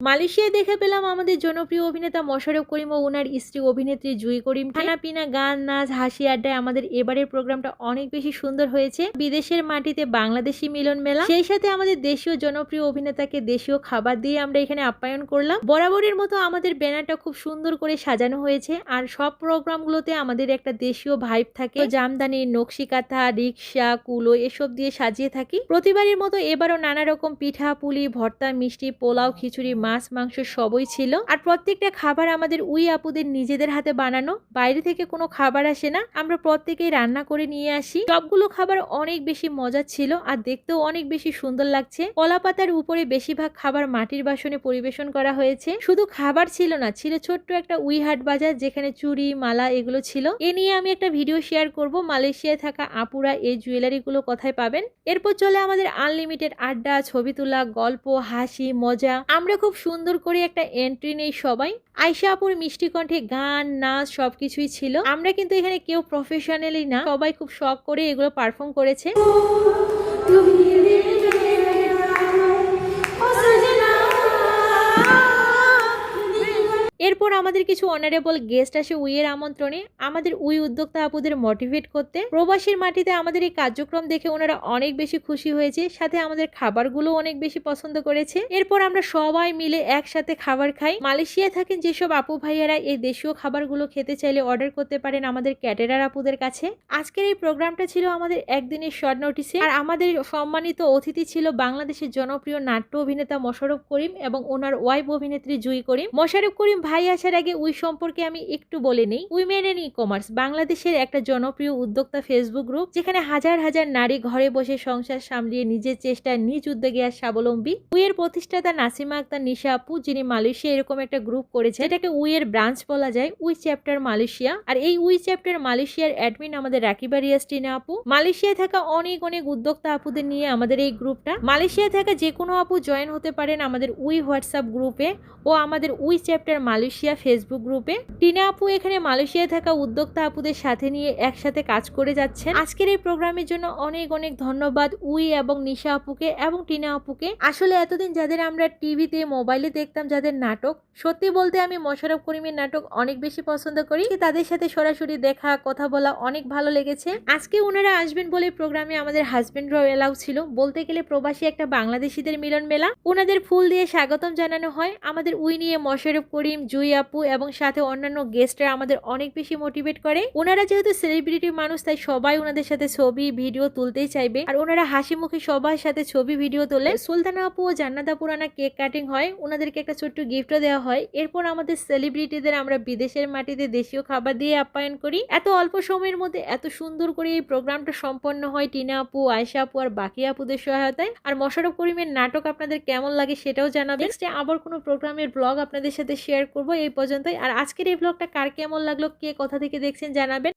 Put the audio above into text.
মালয়েশিয়ায় দেখে পেলাম আমাদের জনপ্রিয় অভিনেতা মোশাররফ করিম ও ওনার স্ত্রী অভিনেত্রী জুই করিম। খানা পিনা গান, নাচ, হাসি, আড্ডায় আমাদের এবারের প্রোগ্রামটা অনেক বেশি সুন্দর হয়েছে। বিদেশের মাটিতে বাংলাদেশি মিলন মেলা। সেই সাথে আমাদের দেশীয় জনপ্রিয় অভিনেতাকে দেশীয় খাবার দিয়ে আমরা এখানে আপ্যায়ন করলাম। বরাবরের মতো আমাদের ব্যানারটা খুব সুন্দর করে সাজানো হয়েছে। আর সব প্রোগ্রামগুলোতে আমাদের একটা দেশীয় ভাইব থাকে। জামদানি নকশি কাঁথা রিক্সা কুলো এসব দিয়ে সাজিয়ে থাকি। প্রতিবারের মতো এবারও নানা রকম পিঠা, পুলি, ভর্তা, মিষ্টি, পোলাও, খিচুড়ি মাছ, মাংস সবই ছিল। আর প্রত্যেকটা খাবার আমাদের উই আপুদের নিজেদের হাতে বানানো। বাইরে থেকে কোনো খাবার আসে না। আমরা প্রত্যেকেই রান্না করে নিয়ে আসি। সবগুলো খাবার অনেক বেশি মজা ছিল আর দেখতেও অনেক বেশি সুন্দর লাগছে। কলা পাতার উপরে বেশিরভাগ খাবার মাটির বাসনে পরিবেশন করা হয়েছে। শুধু খাবার ছিল না, ছিল ছোট্ট একটা উই হাট বাজার যেখানে চুড়ি, মালা এগুলো ছিল। এ নিয়ে আমি একটা ভিডিও শেয়ার করব। মালয়েশিয়ায় থাকা আপুরা এই জুয়েলারিগুলো কোথায় পাবেন? এরপর চলে আমাদের আনলিমিটেড আড্ডা, ছবি তোলা, গল্প, হাসি, মজা। আমরা খুব সুন্দর করে একটা এন্ট্রি নেই সবাই। আয়শা আপুর মিষ্টি কণ্ঠে গান, নাচ সবকিছুই ছিল। আমরা কিন্তু এখানে কেউ প্রফেশনালি না। সবাই খুব শখ করে এগুলো পারফর্ম করেছে। এরপর আমাদের কিছু অনারেবল গেস্ট আসে উইয়ের আমন্ত্রণে। আমাদের উই উদ্যোক্তা আপুদের মোটিভেট করতে। প্রবাসীর মাটিতে আমাদের এই কার্যক্রম দেখে ওনারা অনেক বেশি খুশি হয়েছে, সাথে আমাদের খাবারগুলো অনেক বেশি পছন্দ করেছে। এরপর আমরা সবাই মিলে একসাথে খাবার খাই। মালয়েশিয়ায় থাকেন যেসব আপু ভাইয়ারা এই দেশীয় খাবারগুলো খেতে চাইলে অর্ডার করতে পারেন আমাদের ক্যাটেরার আপুদের কাছে। আজকের এই প্রোগ্রামটা ছিল আমাদের একদিনের শর্ট নোটিসে আর আমাদের সম্মানিত অতিথি ছিল বাংলাদেশের জনপ্রিয় নাট্য অভিনেতা মোশারফ করিম এবং ওনার ওয়াইফ অভিনেত্রী জুই করিম। মোশারফ করিম ভাই আসার আগে উই সম্পর্কে আমি একটু বলে নেই। উইমেন ইন ই কমার্স বাংলাদেশের একটা জনপ্রিয় উদ্যোক্তা ফেসবুক গ্রুপ, যেখানে হাজার হাজার নারী ঘরে বসে সংসার সামলিয়ে নিজের চেষ্টায় নিজ উদ্যোগে আর স্বাবলম্বী। উইয়ের প্রতিষ্ঠাতা নাসিমা আক্তার, নিশা আপু, যিনি মালয়েশিয়া এরকম একটা গ্রুপ করেছে এটাকে উইয়ের ব্রাঞ্চ বলা যায়, উই চ্যাপ্টার মালয়েশিয়া। আর এই উই চ্যাপ্টার মালয়েশিয়ার অ্যাডমিন আমাদের রাকিবা রিয়াস্টিনা আপু। মালয়েশিয়ায় থাকা অনেক অনেক উদ্যোক্তা আপুদের নিয়ে আমাদের এই গ্রুপটা। মালয়েশিয়ায় থাকা যে কোনো আপু জয়েন হতে পারেন আমাদের উই হোয়াটসঅ্যাপ গ্রুপে ও আমাদের উই চ্যাপ্টার মালয়েশিয়া ফেসবুক গ্রুপে টিনা আপু এখানে মালয়েশিয়ায় থাকা উদ্যোক্তা আপুদের সাথে নিয়ে একসাথে কাজ করে যাচ্ছেন। আজকের এই প্রোগ্রামের জন্য অনেক অনেক ধন্যবাদ উই এবং নিশা আপুকে এবং টিনা আপুকে। আসলে এতদিন যাদের আমরা টিভিতে মোবাইলে দেখতাম, যাদের নাটক, সত্যি বলতে আমি মোশাররফ করিমের নাটক অনেক বেশি পছন্দ করি। তাদের সাথে সরাসরি দেখা, কথা বলা অনেক ভালো লেগেছে। আজকে ওনারা আসবেন বলে প্রোগ্রামে আমাদের হাজবেন্ডরাও এলাও ছিল। বলতে গেলে প্রবাসী একটা বাংলাদেশিদের মিলন মেলা। ওনাদের ফুল দিয়ে স্বাগতম জানানো হয়। আমাদের উই নিয়ে মোশাররফ করিম জুই আপু এবং সাথে অন্যান্য গেস্টরা আমাদের অনেক বেশি মোটিভেট করে। ওনারা যেহেতু সেলিব্রিটি মানুষ তাই সবাই ওনাদের সাথে ছবি ভিডিও তুলতেই চাইবে। আর ওনারা হাসি মুখে সবার সাথে ছবি ভিডিও তোলে। সুলতানা আপু ও জান্নাতা পুরানা কেক কাটিং হয়। ওনাদেরকে একটা ছোট্ট গিফটও দেওয়া হয়। এরপর আমাদের সেলিব্রিটিদের আমরা বিদেশের মাটিতে দেশীয় খাবার দিয়ে আপ্যায়ন করি। এত অল্প সময়ের মধ্যে এত সুন্দর করে এই প্রোগ্রামটা সম্পন্ন হয় টিনা আপু আয়সা আপু আর বাকি আপুদের সহায়তায়। আর মশারফ করিমের নাটক আপনাদের কেমন লাগে সেটাও জানাবেন। নেক্সটে আবার কোনো প্রোগ্রামের ব্লগ আপনাদের সাথে শেয়ার করব এই পর্যন্তই। আর আজকের এই ব্লগটা কার কেমন লাগল, কে কোথা থেকে দেখছেন জানাবেন।